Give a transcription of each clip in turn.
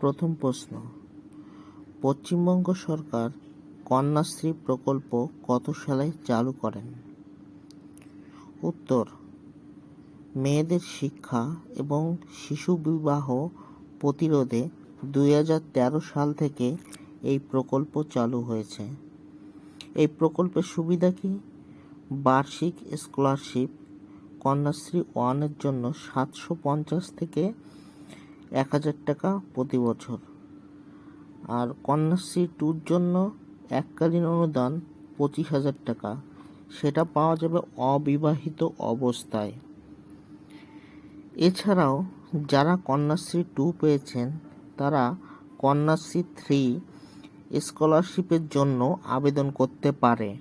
প্রথম প্রশ্ন, পশ্চিমবঙ্গ সরকার কন্যাশ্রী প্রকল্প কত সালে চালু করেন? উত্তর, মেয়েদের শিক্ষা এবং শিশু বিবাহ প্রতিরোধে দুই হাজার তেরো সাল থেকে এই প্রকল্প চালু হয়েছে। এই প্রকল্পের সুবিধা কি? বার্ষিক স্কলারশিপ কন্যাশ্রী ওয়ানের জন্য সাতশো পঞ্চাশ থেকে এক হাজার টাকা প্রতি বছর। আর কন্যাশ্রী টুর জন্য এককালীন অনুদান পঁচিশ হাজার টাকা। সেটা পাওয়া যাবে অবিবাহিত অবস্থায়। এছাড়াও যারা কন্যাশ্রী টু পেয়েছেন, তারা কন্যাশ্রী থ্রি স্কলারশিপের জন্য আবেদন করতে পারে,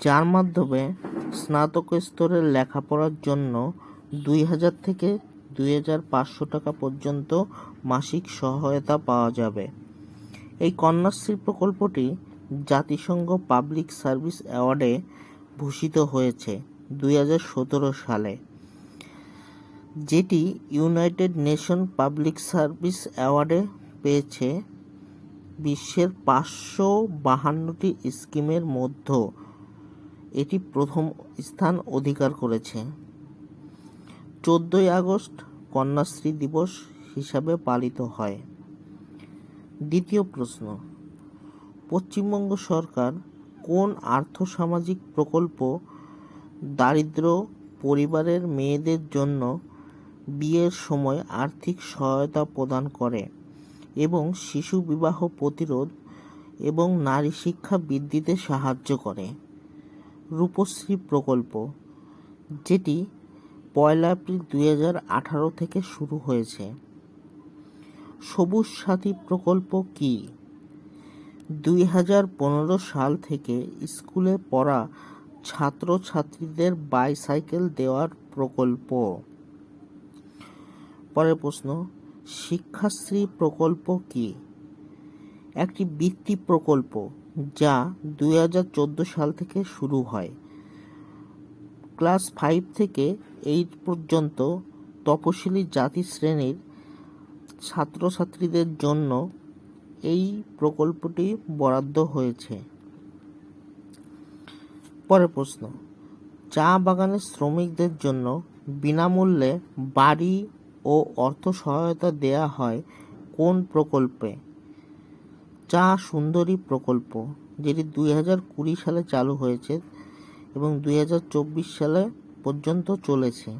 যার মাধ্যমে স্নাতক স্তরের লেখাপড়ার জন্য দুই হাজার থেকে দুই হাজার পাঁচশো টাকা পর্যন্ত মাসিক সহায়তা পাওয়া যাবে। এই কন্যাশ্রী প্রকল্পটি জাতিসংঘ পাবলিক সার্ভিস অ্যাওয়ার্ডে ভূষিত হয়েছে দুই হাজার সতেরো সালে, যেটি ইউনাইটেড নেশন পাবলিক সার্ভিস অ্যাওয়ার্ডে পেয়েছে বিশ্বের পাঁচশো বাহান্নটি স্কিমের মধ্যে এটি প্রথম স্থান অধিকার করেছে। চোদ্দোই আগস্ট কন্যাশ্রী দিবস হিসাবে পালিত হয়। দ্বিতীয় প্রশ্ন, পশ্চিমবঙ্গ সরকার কোন আর্থসামাজিক প্রকল্প দারিদ্র পরিবারের মেয়েদের জন্য বিয়ের সময় আর্থিক সহায়তা প্রদান করে এবং শিশু বিবাহ প্রতিরোধ এবং নারী শিক্ষা বৃদ্ধিতে সাহায্য করে? রূপশ্রী প্রকল্প, যেটি পয়লা এপ্রিল দুই হাজার আঠারো থেকে শুরু হয়েছে। সবুজ সাথী প্রকল্প কি? দুই হাজার পনেরো সাল থেকে স্কুলে পড়া ছাত্রছাত্রীদের বাইসাইকেল দেওয়ার প্রকল্প। পরের প্রশ্ন, শিক্ষাশ্রী প্রকল্প কি? একটি বৃত্তি প্রকল্প যা দুই হাজার চোদ্দ সাল থেকে শুরু হয়। ক্লাস ফাইভ থেকে এইট পর্যন্ত তপশিলি জাতি শ্রেণির ছাত্রছাত্রীদের জন্য এই প্রকল্পটি বরাদ্দ হয়েছে। পরের প্রশ্ন, চা বাগানের শ্রমিকদের জন্য বিনামূল্যে বাড়ি ও অর্থ সহায়তা দেয়া হয় কোন প্রকল্পে? চা সুন্দরী প্রকল্প, যেটি দুই হাজার কুড়ি সালে চালু হয়েছে এবং দুই হাজার চব্বিশ সালে পর্যন্ত চলেছে।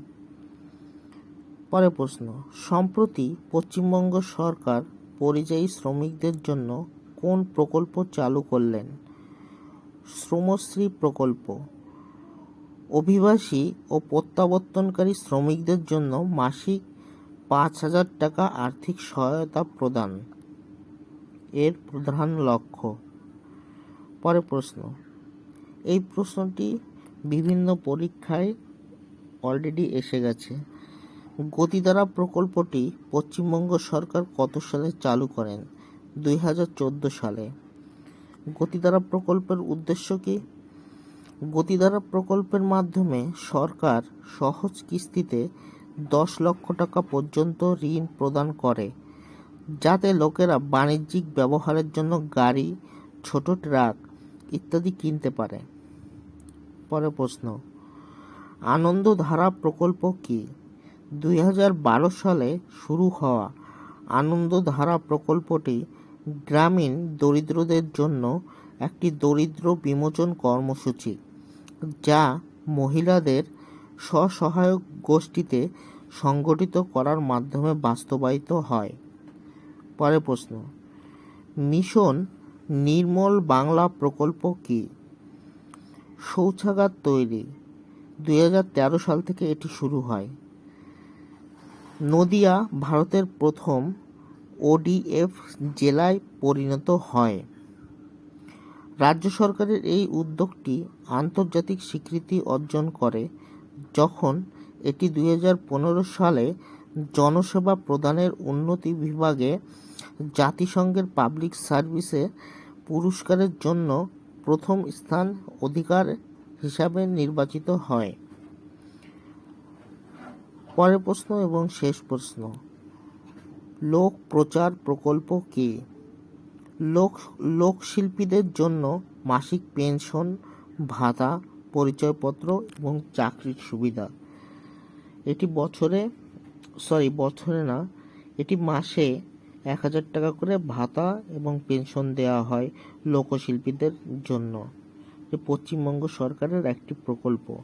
পরের প্রশ্ন, সম্প্রতি পশ্চিমবঙ্গ সরকার পরিযায়ী শ্রমিকদের জন্য কোন প্রকল্প চালু করলেন? শ্রমশ্রী প্রকল্প, অভিবাসী ও প্রত্যাবর্তনকারী শ্রমিকদের জন্য মাসিক পাঁচ হাজার টাকা আর্থিক সহায়তা প্রদান। এর প্রধান লক্ষ্য। পরে প্রশ্ন এই প্রশ্নটি বিভিন্ন পরীক্ষায় অলরেডি এসে গেছে। গতিধারা প্রকল্পটি পশ্চিমবঙ্গ সরকার কত সালে চালু করেন? দুই হাজার চোদ্দ সালে। গতিধারা প্রকল্পের উদ্দেশ্য কি? গতিধারা প্রকল্পের মাধ্যমে সরকার সহজ কিস্তিতে দশ লক্ষ টাকা পর্যন্ত ঋণ প্রদান করে, যাতে লোকেরা বাণিজ্যিক ব্যবহারের জন্য গাড়ি, ছোট ট্রাক ইত্যাদি কিনতে পারে। পরে প্রশ্ন, আনন্দধারা প্রকল্প কি? দুই হাজার বারো সালে শুরু হওয়া আনন্দধারা প্রকল্পটি গ্রামীণ দরিদ্রদের জন্য একটি দরিদ্র বিমোচন কর্মসূচি, যা মহিলাদের স্বসহায়ক গোষ্ঠীতে সংগঠিত করার মাধ্যমে বাস্তবায়িত হয়। পরে প্রশ্ন, মিশন নির্মল বাংলা প্রকল্প কি? শৌচাগার তৈরি। দুই হাজার তেরো সাল থেকে এটি শুরু হয়। নদিয়া ভারতের প্রথম ওডিএফ জেলায় পরিণত হয়। রাজ্য সরকারের এই উদ্যোগটি আন্তর্জাতিক স্বীকৃতি অর্জন করে যখন এটি দুই হাজার পনেরো সালে জনসেবা প্রদানের উন্নতি বিভাগে জাতিসংঘের পাবলিক সার্ভিসে পুরস্কারের জন্য প্রথম স্থান অধিকার হিসাবে নির্বাচিত হয়। পরের প্রশ্ন এবং শেষ প্রশ্ন। লোক প্রচার প্রকল্প কি? লোক লোকশিল্পীদের জন্য মাসিক পেনশন, ভাতা, পরিচয়পত্র এবং চাকরির সুবিধা। এটি বছরে সরি বছরে না, এটি মাসে এক হাজার টাকা করে ভাতা এবং পেনশন দেওয়া হয় লোকশিল্পীদের জন্য। পশ্চিমবঙ্গ সরকারের একটি প্রকল্প।